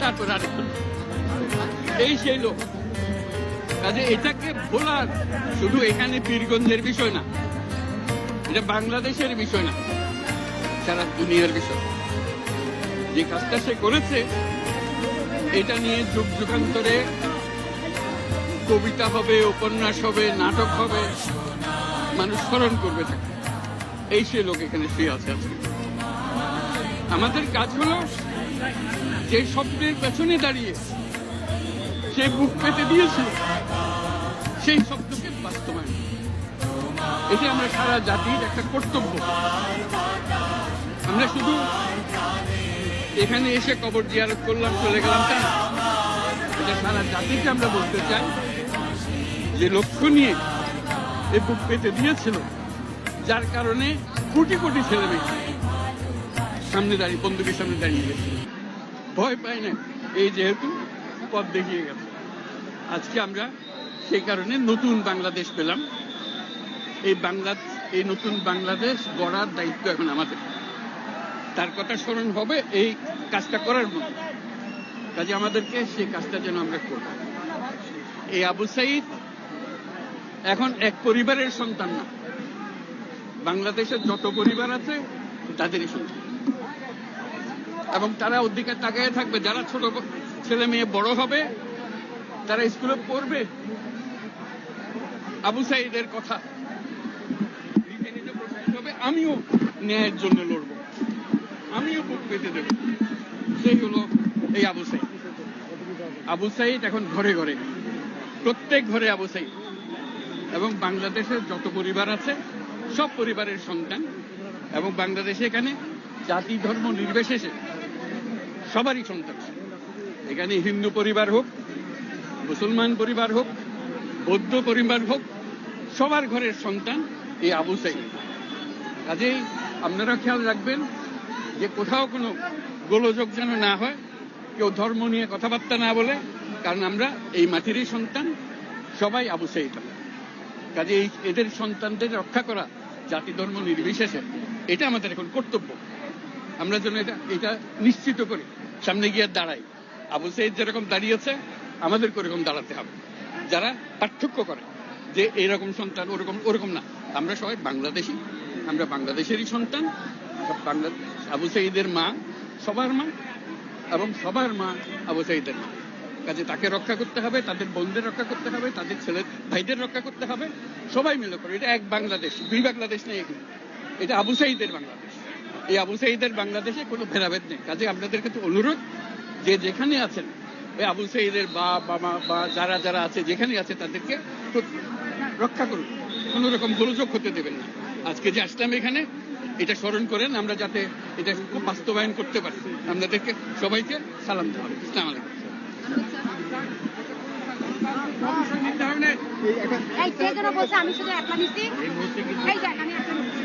তারপর এই সেই লোক। কাজে এটাকে ভোলার শুধু এখানে পীরগঞ্জের বিষয় না, এটা বাংলাদেশের বিষয় না, সারা দুনিয়ার বিষয়। যে কাজটা সে করেছে, এটা নিয়ে যুগ যুগান্তরে কবিতা হবে, উপন্যাস হবে, নাটক হবে, মানুষ স্মরণ করবে তাকে। এই সে লোক এখানে শুয়ে আছে আজকে। আমাদের কাজ হলো যে স্বপ্নের পেছনে দাঁড়িয়ে সে বুক পেতে দিয়েছিল সেই শব্দকে বাস্তবায়ন। এটি আমরা সারা জাতির একটা কর্তব্য। আমরা শুধু এখানে এসে কবর জিয়ারত করলাম, চলে গেলাম তা এটা সারা জাতিকে আমরা বলতে চাই যে লক্ষ্য নিয়ে এ বুক পেতে দিয়েছিল, যার কারণে কোটি কোটি ছেলে মেয়ে সামনে দাঁড়িয়ে, বন্দুকের সামনে দাঁড়িয়ে গেছে। ভয় পায় না। এই যেহেতু পথ দেখিয়ে গেছে। আজকে আমরা সেই কারণে নতুন বাংলাদেশ পেলাম। এই বাংলা এই নতুন বাংলাদেশ গড়ার দায়িত্ব এখন আমাদের। তার কথা স্মরণ হবে এই কাজটা করার মতো। কাজে আমাদেরকে সেই কাজটা যেন আমরা করব এই আবু সাইদ এখন এক পরিবারের সন্তান না। বাংলাদেশের যত পরিবার আছে, তাদেরই সন্তান। এবং তারা ওদিকে তাকায় থাকবে। যারা ছোট ছেলে মেয়ে বড় হবে, তারা স্কুলে পড়বে। আবু সাইদের কথা। নিজে নিজে প্রশ্ন হবে, আমিও ন্যায়ের জন্য লড়বো। আমিও বুক পেতে দেব। সেই হলো এই আবু সাইদ। আবু সাইদ এখন ঘরে ঘরে। প্রত্যেক ঘরে আবু সাইদ। এবং বাংলাদেশের যত পরিবার আছে, সব পরিবারের সন্তান। এবং বাংলাদেশে এখানে জাতি ধর্ম নির্বিশেষে সবারই সন্তান। এখানে হিন্দু পরিবার হোক, মুসলমান পরিবার হোক, বৌদ্ধ পরিবার হোক, সবার ঘরের সন্তান এই আবু সাইদ। কাজেই আপনারা খেয়াল রাখবেন যে কোথাও কোনো গোলযোগ যেন না হয়, কেউ ধর্ম নিয়ে কথাবার্তা না বলে, কারণ আমরা এই মাটিরই সন্তান, সবাই আবু সাইদ। কাজে এই এদের সন্তানদের রক্ষা করা জাতি ধর্ম নির্বিশেষে, এটা আমাদের এখন কর্তব্য। আমরা যেন এটা এটা নিশ্চিত করি। সামনে গিয়ে দাঁড়াই। আবু সাইদ যেরকম দাঁড়িয়েছে, আমাদেরকে ওরকম দাঁড়াতে হবে। যারা পার্থক্য করে যে এরকম সন্তান, ওরকম ওরকম না। আমরা সবাই বাংলাদেশি, আমরা বাংলাদেশেরই সন্তান। বাংলা, আবু সাইদের মা, সবার মা, এবং সবার মা আবু সাইদের মা। কাজে তাকে রক্ষা করতে হবে, তাদের বোনদের রক্ষা করতে হবে, তাদের ছেলে, ভাইদের রক্ষা করতে হবে। সবাই মিলে করে। এটা এক বাংলাদেশ, দুই বাংলাদেশ নেই এটা আবু সাইদের বাংলাদেশ। এই আবু সাইদের বাংলাদেশে কোনো ভেদাভেদ নেই। কাজে আপনাদের কাছে অনুরোধ যে যেখানে আছেন ওই আবু সাইদের বা বাবা বা যারা যারা আছে যেখানে আছে তাদেরকে রক্ষা করুন। কোন রকম গোলযোগ হতে দেবেন না। আজকে যে আসলাম এখানে এটা স্মরণ করেন আমরা যাতে এটা খুব বাস্তবায়ন করতে পারি। আপনাদেরকে সবাইকে সালাম দেওয়া হবে। ইসলাম আলাইকুম। এই কে বলছে আমি শুধু একটা নিচ্ছি এই দেখ আমি একটা নিচ্ছি।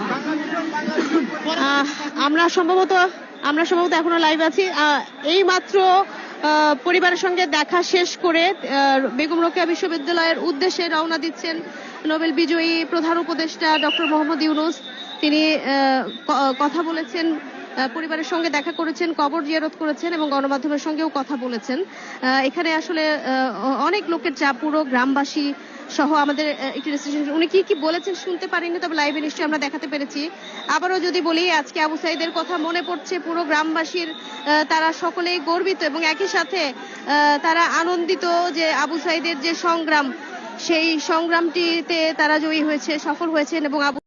আহ, আমরা সম্ভবত আমরা সম্ভবত এখনও লাইভ আছি। এই মাত্র পরিবারের সঙ্গে দেখা শেষ করে বেগম রোকেয়া বিশ্ববিদ্যালয়ের উদ্দেশ্যে রওনা দিচ্ছেন নোবেল বিজয়ী প্রধান উপদেষ্টা ডক্টর মোহাম্মদ ইউনুস। তিনি কথা বলেছেন পরিবারের সঙ্গে দেখা করেছেন, কবর জিয়ারত করেছেন এবং গণমাধ্যমের সঙ্গেও কথা বলেছেন। এখানে আসলে অনেক লোকের চাপ, পুরো গ্রামবাসী সহ আমাদের একটি রেজিস্ট্রেশন উনি কি কি বলেছেন শুনতে পারিনি, তবে লাইভে নিশ্চয়ই আমরা দেখাতে পেরেছি। আবারও যদি বলি, আজকে আবু সাইদের কথা মনে পড়ছে, পুরো গ্রামবাসীর তারা সকলেই গর্বিত এবং একই সাথে তারা আনন্দিত যে আবু সাইদের যে সংগ্রাম, সেই সংগ্রামটিতে তারা জয়ী হয়েছে, সফল হয়েছেন এবং আবু